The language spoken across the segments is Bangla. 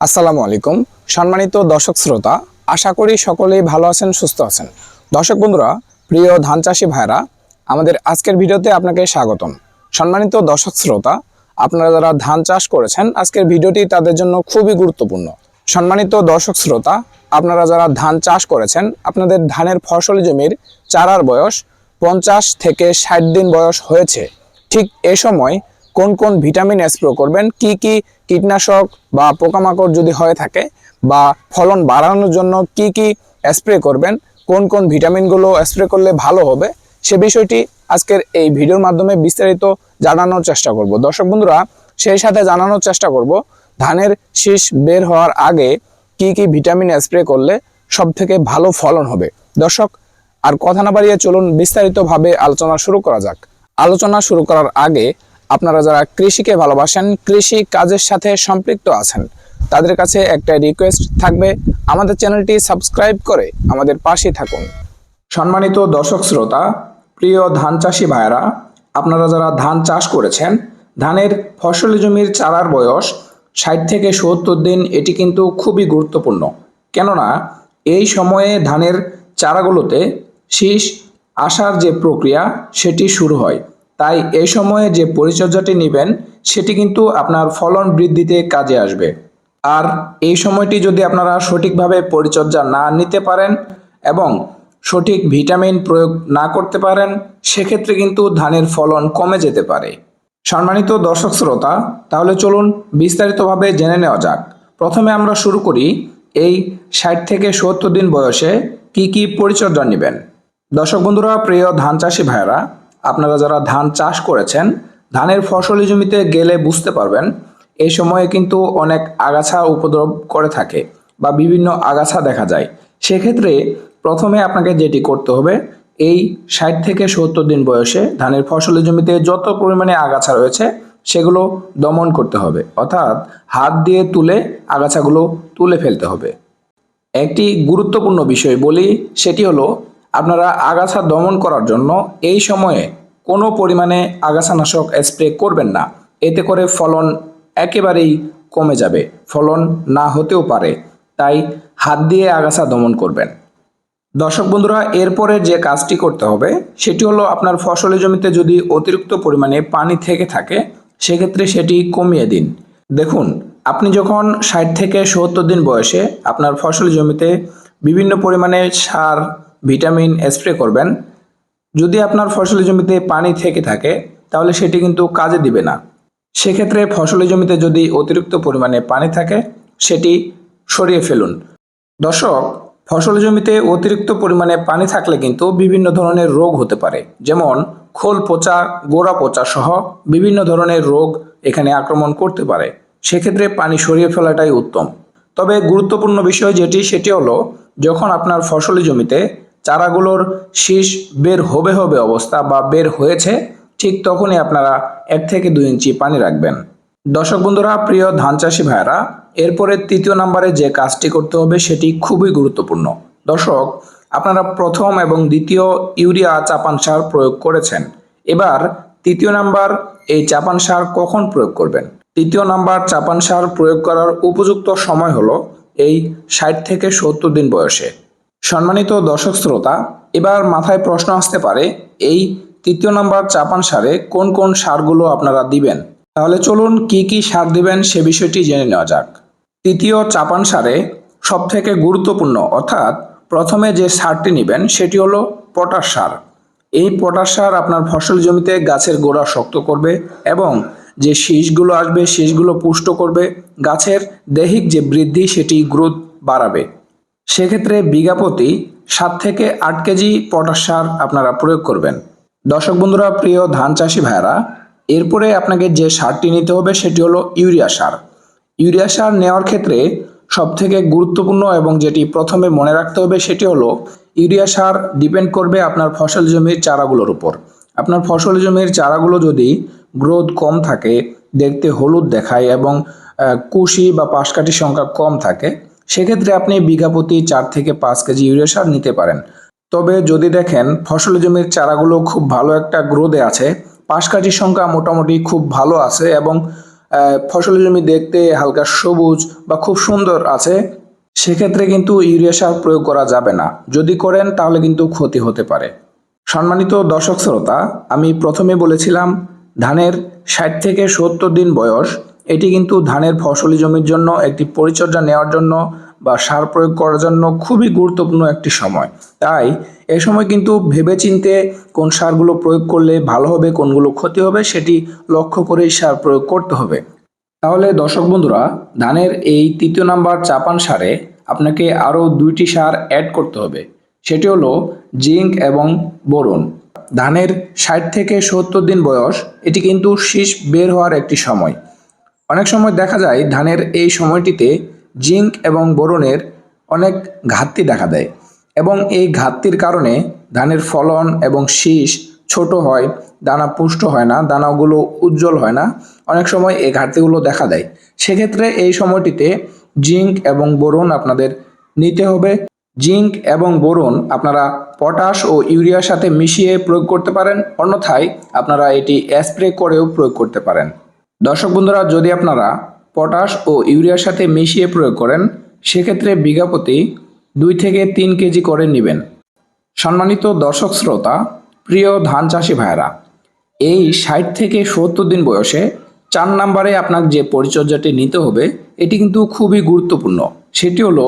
আসসালামু আলাইকুম। সম্মানিত দর্শক শ্রোতা, আশা করি সকলেই ভালো আছেন, সুস্থ আছেন। দর্শক বন্ধুরা, প্রিয় ধান চাষি ভাইরা আমাদের আজকের ভিডিওতে আপনাকে স্বাগতম। সম্মানিত দর্শক শ্রোতা, আপনারা যারা ধান চাষ করেছেন, আজকের ভিডিওটি তাদের জন্য খুবই গুরুত্বপূর্ণ। সম্মানিত দর্শক শ্রোতা, আপনারা যারা ধান চাষ করেছেন, আপনাদের ধানের ফসল জমির চারার বয়স পঞ্চাশ থেকে ষাট দিন বয়স হয়েছে। ঠিক এ সময় কোন কোন ভিটামিন স্প্রে করবেন, কি কি কীটনাশক বা পোকামাকড় যদি হয়ে থাকে বা ফলন বাড়ানোর জন্য কি কি স্প্রে করবেন, কোন কোন ভিটামিনগুলো স্প্রে করলে ভালো হবে, সে বিষয়টি আজকের এই ভিডিওর মাধ্যমে বিস্তারিত জানানোর চেষ্টা করব। দর্শক বন্ধুরা, সেই সাথে জানানোর চেষ্টা করব, ধানের শীষ বের হওয়ার আগে কি কি ভিটামিন স্প্রে করলে সব থেকে ভালো ফলন হবে। দর্শক, আর কথা না বাড়িয়ে চলুন, বিস্তারিতভাবে আলোচনা শুরু করা যাক। আলোচনা শুরু করার আগে আপনারা যারা কৃষিকে ভালোবাসেন, কৃষি কাজের সাথে সম্পৃক্ত আছেন, তাদের কাছে একটা রিকোয়েস্ট থাকবে। আমাদের চ্যানেলটি সাবস্ক্রাইব করে আমাদের পাশে থাকুন। সম্মানিত দর্শক শ্রোতা, প্রিয় ধান চাষি ভাইয়েরা, আপনারা যারা ধান চাষ করেছেন, ধানের ফসলি জমির চারার বয়স ষাট থেকে সত্তর দিন, এটি কিন্তু খুবই গুরুত্বপূর্ণ। কেননা, এই সময়ে ধানের চারাগুলোতে শীষ আসার যে প্রক্রিয়া, সেটি শুরু হয়। তাই এই সময়ে যে পরিচর্যাটি নেবেন, সেটি কিন্তু আপনার ফলন বৃদ্ধিতে কাজে আসবে। আর এই সময়টি যদি আপনারা সঠিকভাবে পরিচর্যা না নিতে পারেন এবং সঠিক ভিটামিন প্রয়োগ না করতে পারেন, সেক্ষেত্রে কিন্তু ধানের ফলন কমে যেতে পারে। সম্মানিত দর্শক শ্রোতা, তাহলে চলুন বিস্তারিতভাবে জেনে নেওয়া যাক। প্রথমে আমরা শুরু করি এই ষাট থেকে সত্তর দিন বয়সে কি কি পরিচর্যা নেবেন। দর্শক বন্ধুরা, প্রিয় ধান চাষি ভাইয়েরা আপনারা যারা ধান চাষ করেছেন, ধানের ফসলি জমিতে গেলে বুঝতে পারবেন, এই সময়ে কিন্তু অনেক আগাছা উপদ্রব করে থাকে বা বিভিন্ন আগাছা দেখা যায়। সেক্ষেত্রে প্রথমে আপনাকে যেটি করতে হবে, এই ষাট থেকে সত্তর দিন বয়সে ধানের ফসলের জমিতে যত পরিমাণে আগাছা রয়েছে, সেগুলো দমন করতে হবে। অর্থাৎ হাত দিয়ে তুলে আগাছাগুলো তুলে ফেলতে হবে। একটি গুরুত্বপূর্ণ বিষয় বলি, সেটি হলো আপনারা আগাছা দমন করার জন্য এই সময়ে কোনো পরিমাণে আগাছানাশক স্প্রে করবেন না। এতে করে ফলন একেবারেই কমে যাবে। ফলন না হতেও পারে, তাই হাত দিয়ে আগাছা দমন করবেন। দর্শক বন্ধুরা, এরপরে যে কাজটি করতে হবে, সেটি হলো আপনার ফসলের জমিতে যদি অতিরিক্ত পরিমাণে পানি থেকে থাকে, সেক্ষেত্রে সেটি কমিয়ে দিন। দেখুন, আপনি যখন ষাট থেকে সত্তর দিন বয়সে আপনার ফসল জমিতে বিভিন্ন পরিমাণে সার ভিটামিন স্প্রে করবেন। যদি আপনার ফসলি জমিতে পানি থেকে থাকে, তাহলে সেটি কিন্তু কাজে দিবে না। সেক্ষেত্রে ফসলি জমিতে যদি অতিরিক্ত পরিমাণে পানি থাকে, সেটি সরিয়ে ফেলুন। দর্শক ফসল জমিতে অতিরিক্ত পরিমাণে পানি থাকলে কিন্তু বিভিন্ন ধরনের রোগ হতে পারে। যেমন খোল পচা, গোড়া পচা সহ বিভিন্ন ধরনের রোগ এখানে আক্রমণ করতে পারে। সেক্ষেত্রে পানি সরিয়ে ফেলাটাই উত্তম। তবে গুরুত্বপূর্ণ বিষয় যেটি, সেটি হলো, যখন আপনার ফসলি জমিতে চারাগুলোর শীষ বের হবে হবে অবস্থা বা বের হয়েছে, ঠিক তখনই আপনারা এক থেকে দুই ইঞ্চি পানি রাখবেন। দর্শক বন্ধুরা, প্রিয় ধান চাষি ভাইয়েরা, এরপরে তৃতীয় নম্বরে যে কাজটি করতে হবে সেটি খুবই গুরুত্বপূর্ণ। দর্শক, আপনারা প্রথম এবং দ্বিতীয় ইউরিয়া চাপান সার প্রয়োগ করেছেন। এবার তৃতীয় নাম্বার, এই চাপান সার কখন প্রয়োগ করবেন? তৃতীয় নাম্বার চাপান সার প্রয়োগ করার উপযুক্ত সময় হলো এই ষাট থেকে সত্তর দিন বয়সে। সম্মানিত দর্শক শ্রোতা, এবার মাথায় প্রশ্ন আসতে পারে, এই তৃতীয় নাম্বার চাপান সারে কোন কোন সারগুলো আপনারা দিবেন? তাহলে চলুন কি কি সার দিবেন সে বিষয়টি জেনে নেওয়া যাক। তৃতীয় চাপান সারে সব থেকে গুরুত্বপূর্ণ, অর্থাৎ প্রথমে যে সারটি নেবেন সেটি হলো পটাশ সার। এই পটাশ সার আপনার ফসল জমিতে গাছের গোড়া শক্ত করবে এবং যে শীষগুলো আসবে, শীষগুলো পুষ্ট করবে, গাছের দৈহিক যে বৃদ্ধি সেটি গ্রোথ বাড়াবে। সেক্ষেত্রে বিঘা প্রতি সাত থেকে আট কেজি পটাশ সার আপনারা প্রয়োগ করবেন। দর্শক বন্ধুরা, প্রিয় ধান চাষি ভাইয়েরা, এরপরে আপনাকে যে সারটি নিতে হবে সেটি হলো ইউরিয়া সার। ইউরিয়া সার নেওয়ার ক্ষেত্রে সব থেকে গুরুত্বপূর্ণ এবং যেটি প্রথমে মনে রাখতে হবে সেটি হলো, ইউরিয়া সার ডিপেন্ড করবে আপনার ফসল জমির চারাগুলোর উপর। আপনার ফসল জমির চারাগুলো যদি গ্রোথ কম থাকে, দেখতে হলুদ দেখায় এবং কুশি বা পাশকাঠির সংখ্যা কম থাকে সেক্ষেত্রে আপনি বিঘা প্রতি চার থেকে পাঁচ কেজি ইউরিয়া সার নিতে পারেন। তবে যদি দেখেন, ফসল জমির চারাগুলো খুব ভালো একটা গ্রোথে আছে পাশকাঠির সংখ্যা মোটামুটি খুব ভালো আছে এবং ফসলের জমি দেখতে হালকা সবুজ বা খুব সুন্দর আছে, সেক্ষেত্রে কিন্তু ইউরিয়া সার প্রয়োগ করা যাবে না। যদি করেন, তাহলে কিন্তু ক্ষতি হতে পারে। সম্মানিত দর্শক শ্রোতা, আমি প্রথমে বলেছিলাম, ধানের ষাট থেকে সত্তর দিন বয়স এটি কিন্তু ধানের ফসলি জমির জন্য একটি পরিচর্যা নেওয়ার জন্য বা সার প্রয়োগ করার জন্য খুবই গুরুত্বপূর্ণ একটি সময়। তাই এ সময় কিন্তু ভেবেচিন্তে কোন সারগুলো প্রয়োগ করলে ভালো হবে, কোনগুলো ক্ষতি হবে, সেটি লক্ষ্য করেই সার প্রয়োগ করতে হবে। তাহলে দর্শক বন্ধুরা, ধানের এই তৃতীয় নাম্বার চাপান সারে আপনাকে আরও দুইটি সার অ্যাড করতে হবে। সেটি হলো জিঙ্ক এবং বোরন। ধানের ষাট থেকে সত্তর দিন বয়স, এটি কিন্তু শীষ বের হওয়ার একটি সময়। অনেক সময় দেখা যায় ধানের এই সময়টিতে জিঙ্ক এবং বোরনের অনেক ঘাটতি দেখা দেয় এবং এই ঘাটতির কারণে ধানের ফলন এবং শীষ ছোট হয়, দানা পুষ্ট হয় না, দানাগুলো উজ্জ্বল হয় না, অনেক সময় এই ঘাটতিগুলো দেখা দেয়। সেক্ষেত্রে এই সময়টিতে জিঙ্ক এবং বোরন আপনাদের নিতে হবে। জিঙ্ক এবং বোরন আপনারা পটাশ ও ইউরিয়ার সাথে মিশিয়ে প্রয়োগ করতে পারেন, অন্যথায় আপনারা এটি স্প্রে করেও প্রয়োগ করতে পারেন। দর্শক বন্ধুরা, যদি আপনারা পটাশ ও ইউরিয়ার সাথে মিশিয়ে প্রয়োগ করেন, সেক্ষেত্রে বিঘা প্রতি দুই থেকে তিন কেজি করে নেবেন। সম্মানিত দর্শক শ্রোতা, প্রিয় ধান চাষি ভাইয়েরা, এই ষাট থেকে সত্তর দিন বয়সে চার নাম্বারে আপনার যে পরিচর্যাটি নিতে হবে, এটি কিন্তু খুবই গুরুত্বপূর্ণ। সেটি হলো,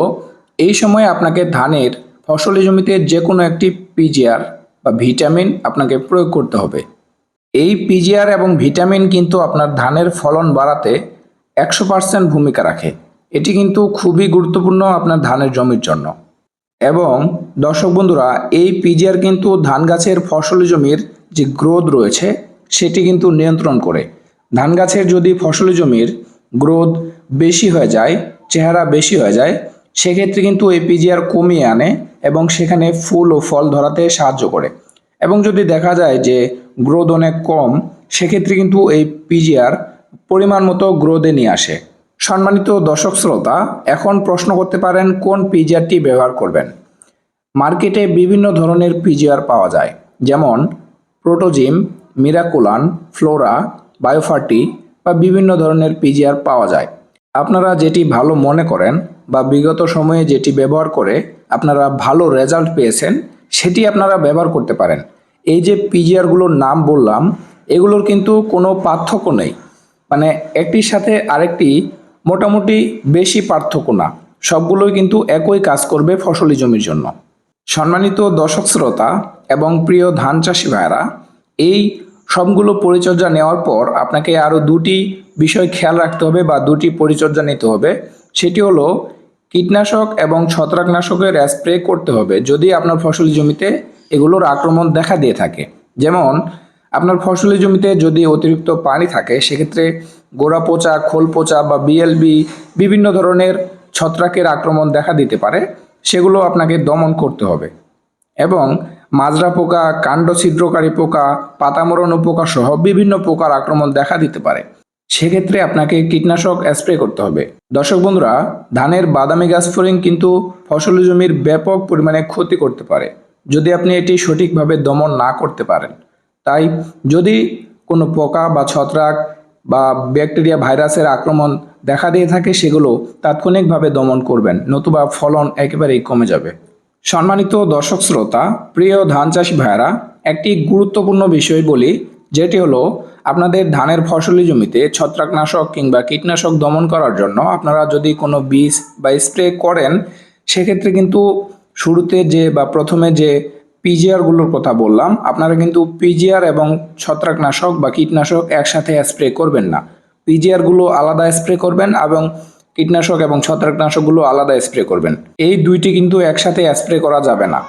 এই সময় আপনাকে ধানের ফসলি জমিতে যে কোনো একটি পিজিআর বা ভিটামিন আপনাকে প্রয়োগ করতে হবে। এই পিজিআর এবং ভিটামিন কিন্তু আপনার ধানের ফলন বাড়াতে একশো পার্সেন্ট ভূমিকা রাখে। এটি কিন্তু খুবই গুরুত্বপূর্ণ আপনার ধানের জমির জন্য। এবং দর্শক বন্ধুরা, এই পিজিআর কিন্তু ধান গাছের ফসলি জমির যে গ্রোথ রয়েছে, সেটি কিন্তু নিয়ন্ত্রণ করে। ধান গাছের যদি ফসলি জমির গ্রোথ বেশি হয়ে যায়, চেহারা বেশি হয়ে যায়, সেক্ষেত্রে কিন্তু এই পিজিআর কমিয়ে আনে এবং সেখানে ফুল ও ফল ধরাতে সাহায্য করে। এবং যদি দেখা যায় যে গ্রোথ অনেক কম, সেক্ষেত্রে কিন্তু এই পিজিআর পরিমাণ মতো গ্রোথে নিয়ে আসে। সম্মানিত দর্শক শ্রোতা, এখন প্রশ্ন করতে পারেন কোন পিজিআরটি ব্যবহার করবেন। মার্কেটে বিভিন্ন ধরনের পিজিআর পাওয়া যায়, যেমন প্রোটোজিম মিরাকুলান ফ্লোরা বায়োফার্টি বা বিভিন্ন ধরনের পিজিআর পাওয়া যায়। আপনারা যেটি ভালো মনে করেন বা বিগত সময়ে যেটি ব্যবহার করে আপনারা ভালো রেজাল্ট পেয়েছেন, সেটি আপনারা ব্যবহার করতে পারেন। এই যে পিজিআরগুলোর নাম বললাম, এগুলোর কিন্তু কোনো পার্থক্য নেই। মানে একটির সাথে আরেকটি মোটামুটি বেশি পার্থক্য না। সবগুলোই কিন্তু একই কাজ করবে ফসলি জমির জন্য। সম্মানিত দর্শক শ্রোতা এবং প্রিয় ধান চাষি ভাইরা এই সবগুলো পরিচর্যা নেওয়ার পর আপনাকে আরও দুটি বিষয় খেয়াল রাখতে হবে বা দুটি পরিচর্যা নিতে হবে। সেটি হলো, কীটনাশক এবং ছত্রাকনাশকের স্প্রে করতে হবে। যদি আপনার ফসলি জমিতে এগুলোর আক্রমণ দেখা দিয়ে থাকে। যেমন, আপনার ফসলি জমিতে যদি অতিরিক্ত পানি থাকে, সেক্ষেত্রে গোড়া পচা, খোল পচা বা বিএলবি বিভিন্ন ধরনের ছত্রাকের আক্রমণ দেখা দিতে পারে। সেগুলো আপনাকে দমন করতে হবে। এবং মাজরা পোকা, কাণ্ড ছিদ্রকারী পোকা পাতামরণ পোকা সহ বিভিন্ন পোকার আক্রমণ দেখা দিতে পারে। সেক্ষেত্রে আপনাকে কীটনাশক স্প্রে করতে হবে। দর্শক বন্ধুরা, ধানের বাদামি গাছ ফরিং কিন্তু ফসলি জমির ব্যাপক পরিমাণে ক্ষতি করতে পারে। যদি আপনি এটি সঠিকভাবে দমন না করতে পারেন। তাই যদি কোনো পোকা বা ছত্রাক বা ব্যাকটেরিয়া ভাইরাসের আক্রমণ দেখা দিয়ে থাকে, সেগুলো তাৎক্ষণিকভাবে দমন করবেন, নতুবা ফলন একেবারেই কমে যাবে। সম্মানিত দর্শক শ্রোতা, প্রিয় ধান চাষি ভাইয়েরা, একটি গুরুত্বপূর্ণ বিষয় বলি, যেটি হলো আপনাদের ধানের ফসলি জমিতে ছত্রাকনাশক কিংবা কীটনাশক দমন করার জন্য আপনারা যদি কোনো বীজ বা স্প্রে করেন, সেক্ষেত্রে কিন্তু শুরুতে যে বা প্রথমে যে পিজিআরগুলোর কথা বললাম, আপনারা কিন্তু পিজিআর এবং ছত্রাকনাশক বা কীটনাশক একসাথে স্প্রে করবেন না। পিজিআরগুলো আলাদা স্প্রে করবেন এবং কীটনাশক এবং ছত্রাকনাশকগুলো আলাদা স্প্রে করবেন। এই দুইটি কিন্তু একসাথে স্প্রে করা যাবে না।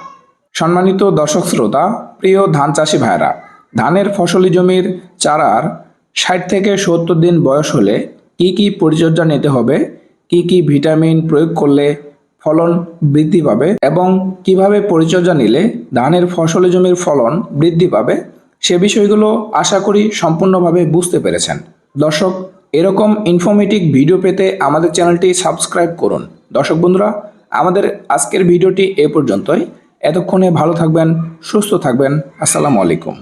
সম্মানিত দর্শক শ্রোতা, প্রিয় ধান চাষি ভাইরা ধানের ফসলি জমির চারার ষাট থেকে সত্তর দিন বয়স হলে কি কি পরিচর্যা নিতে হবে, কি কি ভিটামিন প্রয়োগ করলে ফলন বৃদ্ধি পাবে এবং কীভাবে পরিচর্যা নিলে ধানের ফসলি জমির ফলন বৃদ্ধি পাবে, সে বিষয়গুলো আশা করি সম্পূর্ণভাবে বুঝতে পেরেছেন। দর্শক, এরকম ইনফরমেটিভ ভিডিও পেতে আমাদের চ্যানেলটি সাবস্ক্রাইব করুন। দর্শক বন্ধুরা, আমাদের আজকের ভিডিওটি এ পর্যন্তই। এতক্ষণে ভালো থাকবেন, সুস্থ থাকবেন। আসসালামু আলাইকুম।